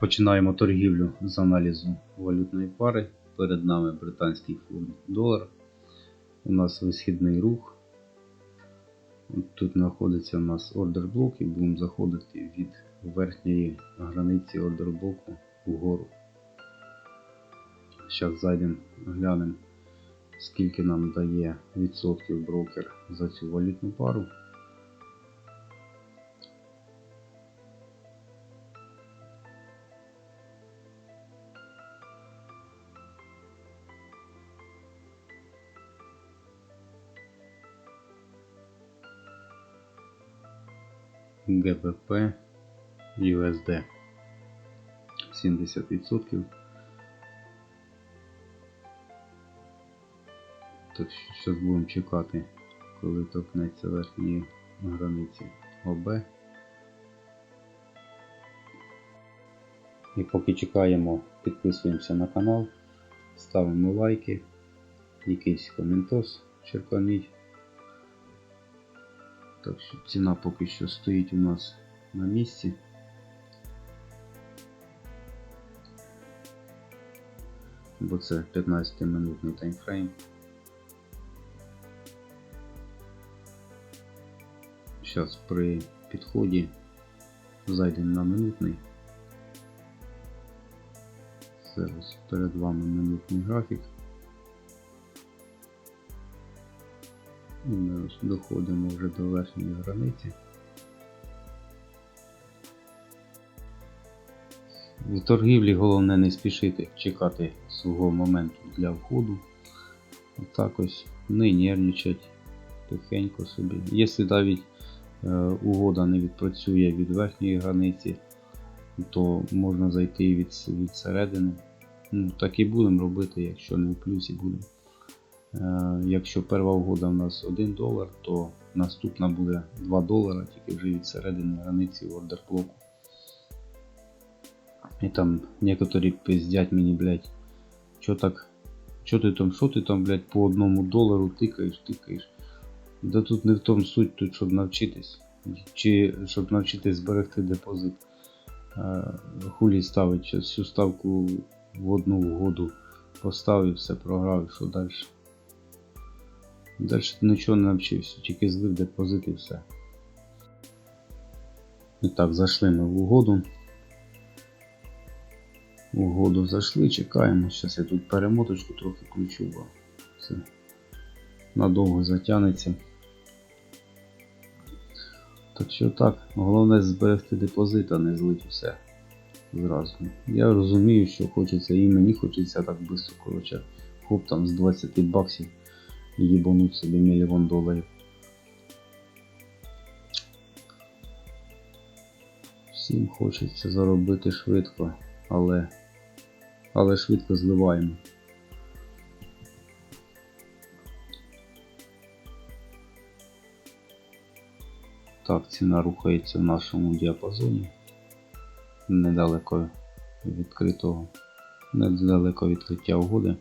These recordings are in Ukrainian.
Починаємо торгівлю з аналізу валютної пари. Перед нами британський фунт долар. У нас висхідний рух. Тут знаходиться у нас ордер блок і будемо заходити від верхньої границі ордер блоку вгору. Зараз зайдемо, глянемо, скільки нам дає відсотків брокер за цю валютну пару. ГБП USD 70%. Так що зараз будемо чекати, коли торкнеться верхньої границі ОБ. І поки чекаємо, підписуємося на канал, ставимо лайки, якийсь коментос черканіть. Так що ціна поки що стоїть у нас на місці. Бо це 15-минутний таймфрейм. Зараз при підході зайдемо на минутний. Зараз перед вами минутний графік. І ми доходимо вже до верхньої границі. В торгівлі головне не спішити чекати свого моменту для входу. Отак ось не нервничать тихенько собі. Якщо навіть е, угода не відпрацює від верхньої границі, то можна зайти від, від середини. Ну, так і будемо робити, якщо не в плюсі будемо. Е, Якщо перша угода у нас 1 долар, то наступна буде 2 долара, тільки вже від середини границі ордер блоку. І там некоторі пиздять мені, блядь, що так, що ти там, що ти там, блядь, по одному долару тикаєш, тикаєш. Да тут не в тому суть, тут щоб навчитись. Чи щоб навчитись зберегти депозит. Е, Хулі ставить всю ставку в одну угоду поставив, все програв, і що далі. Далі ти нічого не навчився, тільки злив депозит і все. І так, зайшли ми в угоду. В угоду зайшли, чекаємо. Зараз я тут перемоточку трохи включу, бо це надовго затягнеться. Так що так, головне зберегти депозит, а не злить усе зразу. Я розумію, що хочеться і мені хочеться так швидко, коротше, хоп там з 20 баксів їбануть собі мільйон доларів. Всім хочеться заробити швидко, але, але швидко зливаємо. Так, ціна рухається в нашому діапазоні. Недалеко відкритого, недалеко відкриття угоди.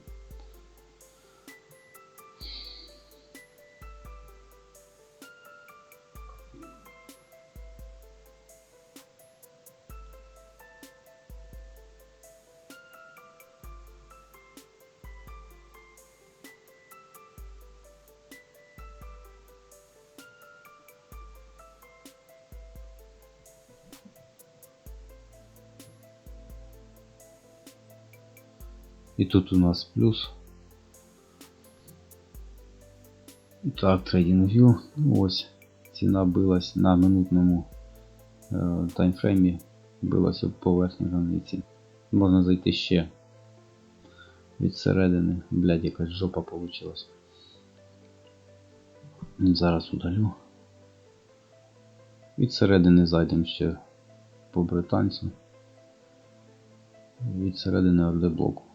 І тут у нас плюс. Так, TradingView. Ось ціна билась на минутному е, таймфреймі, билася по верхній границі. Можна зайти ще від середини. Блядь, якась жопа вийшла. Зараз удалю. Від середини зайдемо ще по британцю. Від середини ордеблоку.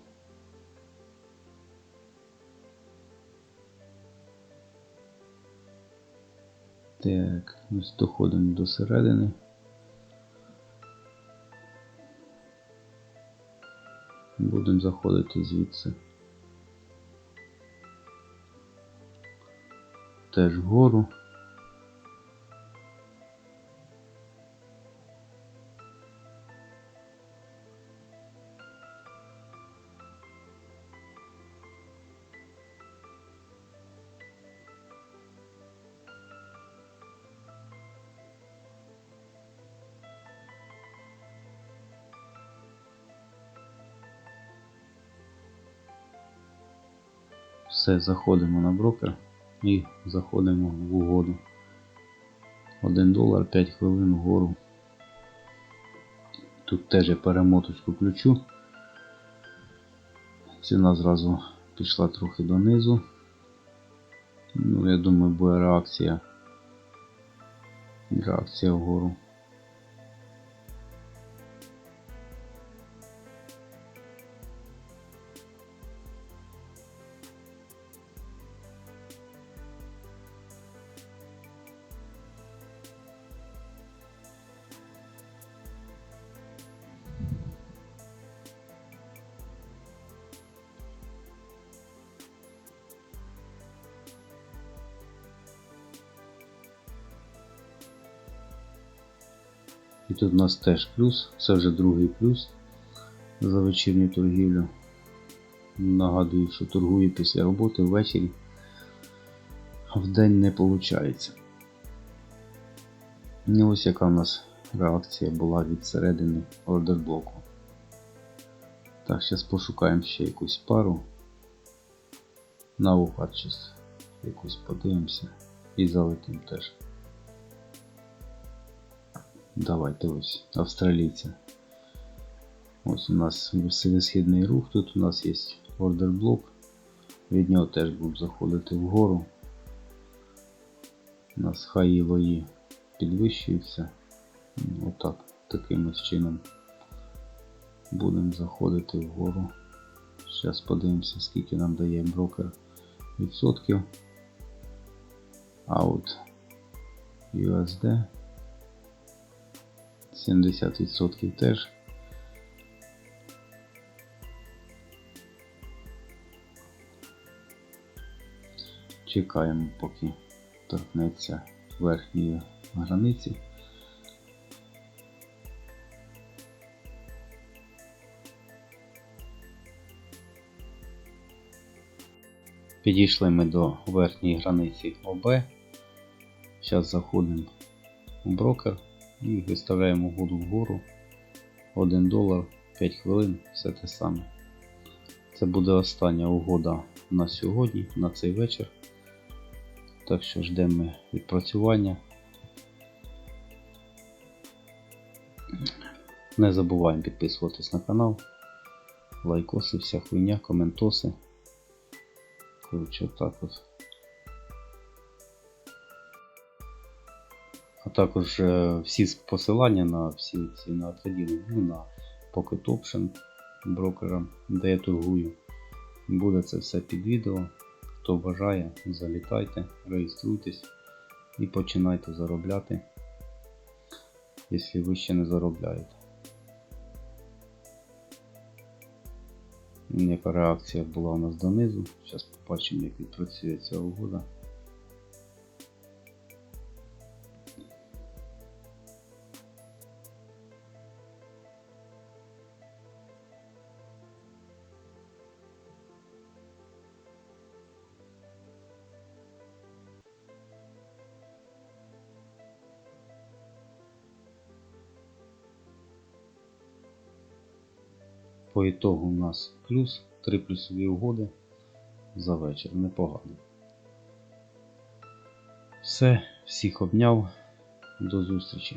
Так, ось доходимо до середини. Будемо заходити звідси. Теж вгору. Все, заходимо на брокер і заходимо в угоду. 1 долар 5 хвилин вгору. Тут теж я перемоточку ключу. Ціна зразу пішла трохи донизу. Ну, я думаю, буде реакція. Реакція вгору. І тут у нас теж плюс, це вже другий плюс за вечірню торгівлю. Нагадую, що торгую після роботи ввечері, в день не виходить. І ось яка у нас реакція була від середини ордерблоку. Так, зараз пошукаємо ще якусь пару. На Ухарчіс якусь подивимося і залетим теж. Давайте ось австралійця. Ось у нас висхідний рух, тут у нас є ордер блок. Від нього теж будемо заходити вгору. У нас хаї лої підвищуються. Отак, таким ось чином будемо заходити вгору. Зараз подивимося, скільки нам дає брокер відсотків. А от USD 70% теж. Чекаємо, поки торкнеться верхньої границі. Підійшли ми до верхньої границі ОБ. Зараз заходимо у брокер і виставляємо угоду вгору 1 долар 5 хвилин, все те саме. Це буде остання угода на сьогодні, на цей вечір. Так що ждемо відпрацювання. Не забуваємо підписуватись на канал, лайкоси, вся хуйня, коментоси. Коротше, отак от. Також е, всі посилання на всі ці на ну, на Pocket Option брокера, де я торгую. Буде це все під відео. Хто бажає, залітайте, реєструйтесь і починайте заробляти, якщо ви ще не заробляєте. Яка реакція була у нас донизу. Зараз побачимо, як відпрацює ця угода. По ітогу у нас плюс, 3 плюсові угоди за вечір. Непогано. Все, всіх обняв. До зустрічі.